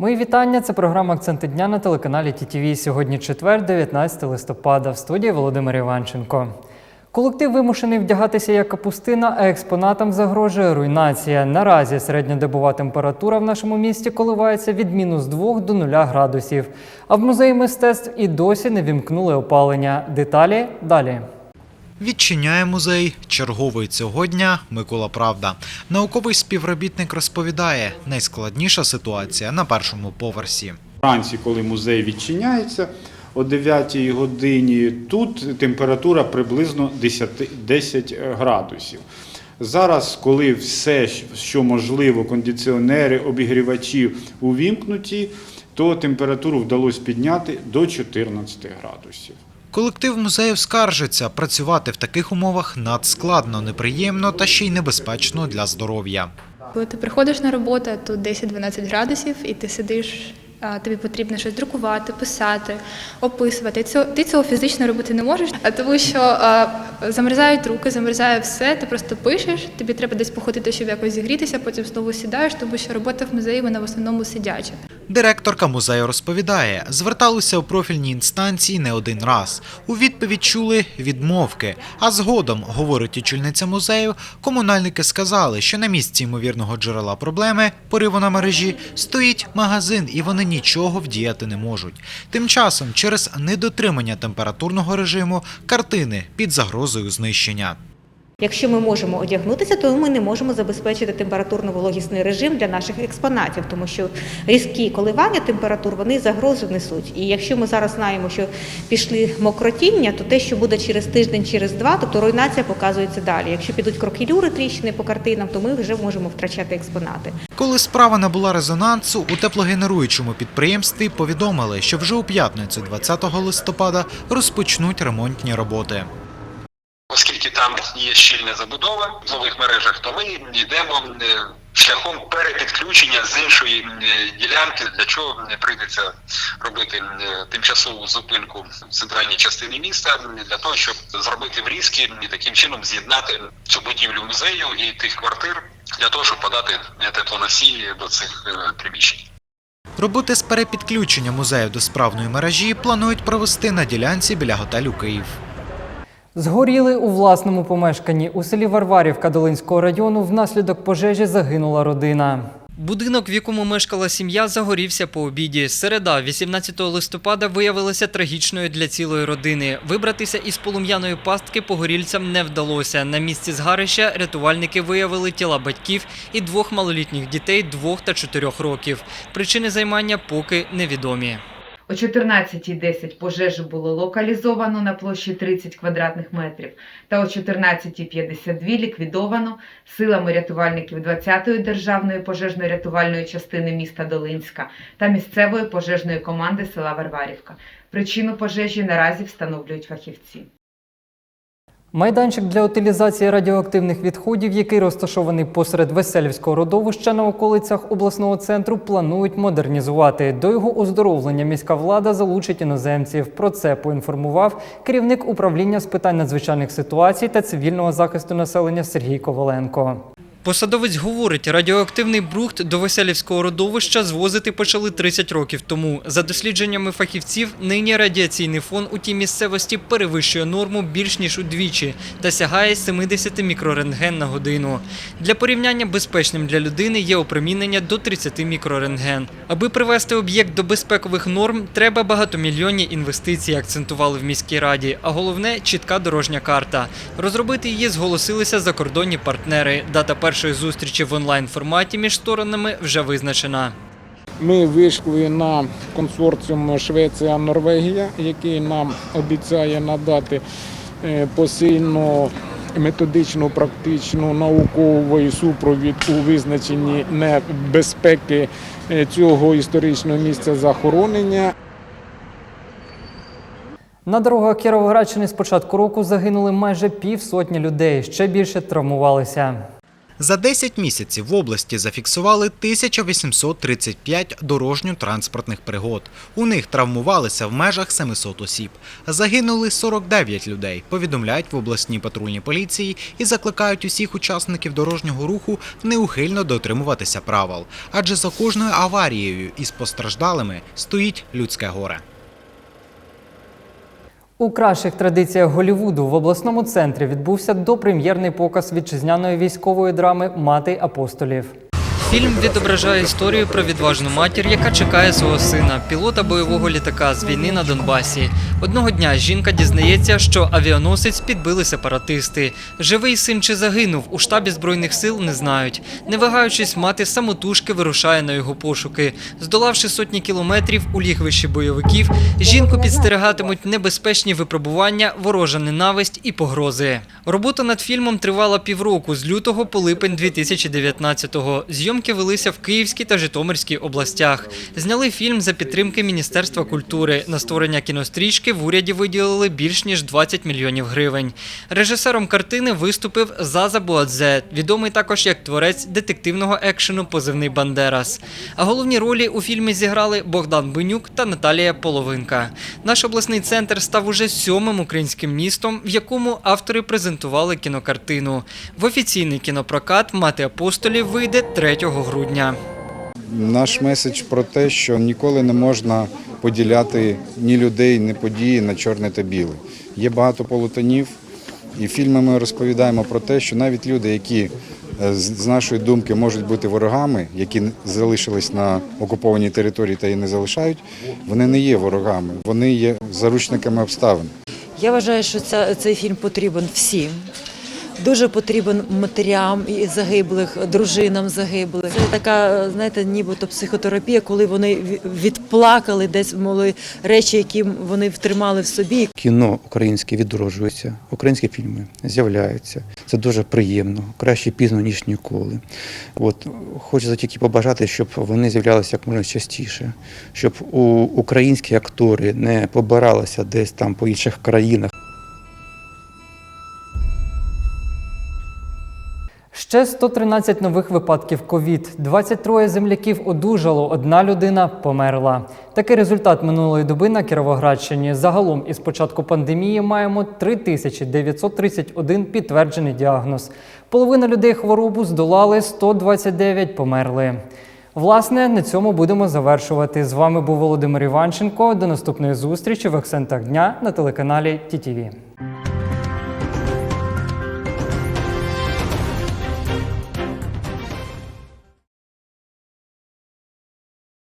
Мої вітання. Це програма Акценти дня на телеканалі ТІТІВІ. Сьогодні четвер, 19 листопада. В студії Володимир Іванченко. Колектив вимушений вдягатися як капустина, а експонатам загрожує руйнація. Наразі середньодобова температура в нашому місті коливається від мінус 2 до 0 градусів. А в музеї мистецтв і досі не вімкнули опалення. Деталі далі. Відчиняє музей черговий цього дня Микола Правда. Науковий співробітник розповідає, найскладніша ситуація на першому поверсі. Вранці, коли музей відчиняється о 9 годині, тут температура приблизно 10, 10 градусів. Зараз, коли все, що можливо, кондиціонери, обігрівачі увімкнуті, то температуру вдалося підняти до 14 градусів. Колектив музею скаржиться, працювати в таких умовах надскладно, неприємно та ще й небезпечно для здоров'я. Коли ти приходиш на роботу, тут 10-12 градусів, і ти сидиш, тобі потрібно щось друкувати, писати, описувати. Цього, ти цього фізично робити не можеш, а тому що замерзають руки, замерзає все, ти просто пишеш, тобі треба десь походити, щоб якось зігрітися, потім знову сідаєш, тому що робота в музеї вона в основному сидяча. Директорка музею розповідає, зверталися у профільні інстанції не один раз. У відповідь чули відмовки. А згодом, говорить очільниця музею, комунальники сказали, що на місці ймовірного джерела проблеми пориву на мережі стоїть магазин, і вони нічого вдіяти не можуть. Тим часом, через недотримання температурного режиму, картини під загрозою знищення. Якщо ми можемо одягнутися, то ми не можемо забезпечити температурно-вологісний режим для наших експонатів, тому що різкі коливання температур вони загрозу несуть. І якщо ми зараз знаємо, що пішли мокротіння, то те, що буде через тиждень, через два, тобто руйнація показується далі. Якщо підуть крокелюри, тріщини по картинам, то ми вже можемо втрачати експонати. Коли справа набула резонансу, у теплогенеруючому підприємстві повідомили, що вже у п'ятницю, 20 листопада, розпочнуть ремонтні роботи. Оскільки там є щільна забудова в нових мережах, то ми йдемо е, шляхом перепідключення з іншої е, ділянки, для чого не прийдеться робити е, тимчасову зупинку в центральній частині міста для того, щоб зробити врізки і таким чином з'єднати цю будівлю музею і тих квартир для того, щоб подати теплоносії до цих приміщень. Роботи з перепідключення музею до справної мережі планують провести на ділянці біля готелю Київ. Згоріли у власному помешканні у селі Варварівка Долинського району. Внаслідок пожежі загинула родина. Будинок, в якому мешкала сім'я, загорівся по обіді. Середа, 18 листопада, виявилася трагічною для цілої родини. Вибратися із полум'яної пастки погорільцям не вдалося. На місці згарища рятувальники виявили тіла батьків і двох малолітніх дітей двох та чотирьох років. Причини займання поки невідомі. О 14.10 пожежу було локалізовано на площі 30 квадратних метрів та о 14.52 ліквідовано силами рятувальників 20-ї державної пожежно-рятувальної частини міста Долинська та місцевої пожежної команди села Варварівка. Причину пожежі наразі встановлюють фахівці. Майданчик для утилізації радіоактивних відходів, який розташований посеред Веселівського родовища на околицях обласного центру, планують модернізувати. До його оздоровлення міська влада залучить іноземців. Про це поінформував керівник управління з питань надзвичайних ситуацій та цивільного захисту населення Сергій Коваленко. Посадовець говорить, радіоактивний брухт до Веселівського родовища звозити почали 30 років тому. За дослідженнями фахівців, нині радіаційний фон у тій місцевості перевищує норму більш ніж удвічі та сягає 70 мікрорентген на годину. Для порівняння безпечним для людини є опромінення до 30 мікрорентген. Аби привести об'єкт до безпекових норм, треба багатомільйонні інвестиції, акцентували в міській раді. А головне чітка дорожня карта. Розробити її зголосилися закордонні партнери. Дата першої зустрічі в онлайн форматі між сторонами вже визначена. Ми вийшли на консорціум Швеція-Норвегія, який нам обіцяє надати е, посильну методичну, практичну науковий супровід у визначенні небезпеки е, цього історичного місця захоронення. На дорогах Кіровоградщини з початку року загинули майже півсотні людей, ще більше травмувалися. За 10 місяців в області зафіксували 1835 дорожньо-транспортних пригод. У них травмувалися в межах 700 осіб. Загинули 49 людей, повідомляють в обласній патрульній поліції і закликають усіх учасників дорожнього руху неухильно дотримуватися правил. Адже за кожною аварією із постраждалими стоїть людське горе. У кращих традиціях Голівуду в обласному центрі відбувся допрем'єрний показ вітчизняної військової драми Мати апостолів. Фільм відображає історію про відважну матір, яка чекає свого сина, пілота бойового літака з війни на Донбасі. Одного дня жінка дізнається, що авіаносець підбили сепаратисти. Живий син чи загинув у штабі збройних сил не знають. Не вагаючись, мати самотужки вирушає на його пошуки. Здолавши сотні кілометрів у лігвищі бойовиків, жінку підстерігатимуть небезпечні випробування, ворожа ненависть і погрози. Робота над фільмом тривала півроку з лютого по липень 2019-го. Зйомки велися в Київській та Житомирській областях. Зняли фільм за підтримки Міністерства культури. На створення кінострічки в уряді виділили більш ніж 20 мільйонів гривень. Режисером картини виступив Заза Буадзе, відомий також як творець детективного екшену Позивний Бандерас. А головні ролі у фільмі зіграли Богдан Бенюк та Наталія Половинка. Наш обласний центр став уже сьомим українським містом, в якому автори презентували кінокартину. В офіційний кінопрокат Мати апостолів вийде 3 грудня. Наш меседж про те, що ніколи не можна поділяти ні людей, ні події на чорне та біле. Є багато полутонів, і в фільмі ми розповідаємо про те, що навіть люди, які е, з з нашої думки можуть бути ворогами, які залишились на окупованій території та її не залишають, вони не є ворогами, вони є заручниками обставин. Я вважаю, що ця, цей фільм потрібен всім. Дуже потрібен матерям і загиблих, дружинам загиблих. Це така, знаєте, нібито психотерапія, коли вони відплакали десь мали речі, які вони втримали в собі. Кіно українське відроджується, українські фільми з'являються. Це дуже приємно, краще пізно, ніж ніколи. От хочеться тільки побажати, щоб вони з'являлися як можна частіше, щоб у українські актори не побиралися десь там по інших країнах. Ще 113 нових випадків ковід. 23 земляків одужало, одна людина померла. Такий результат минулої доби на Кіровоградщині. Загалом із початку пандемії маємо 3931 підтверджений діагноз. Половина людей хворобу здолали, 129 померли. Власне, на цьому будемо завершувати. З вами був Володимир Іванченко. До наступної зустрічі в акцентах дня на телеканалі ТІТІВІ.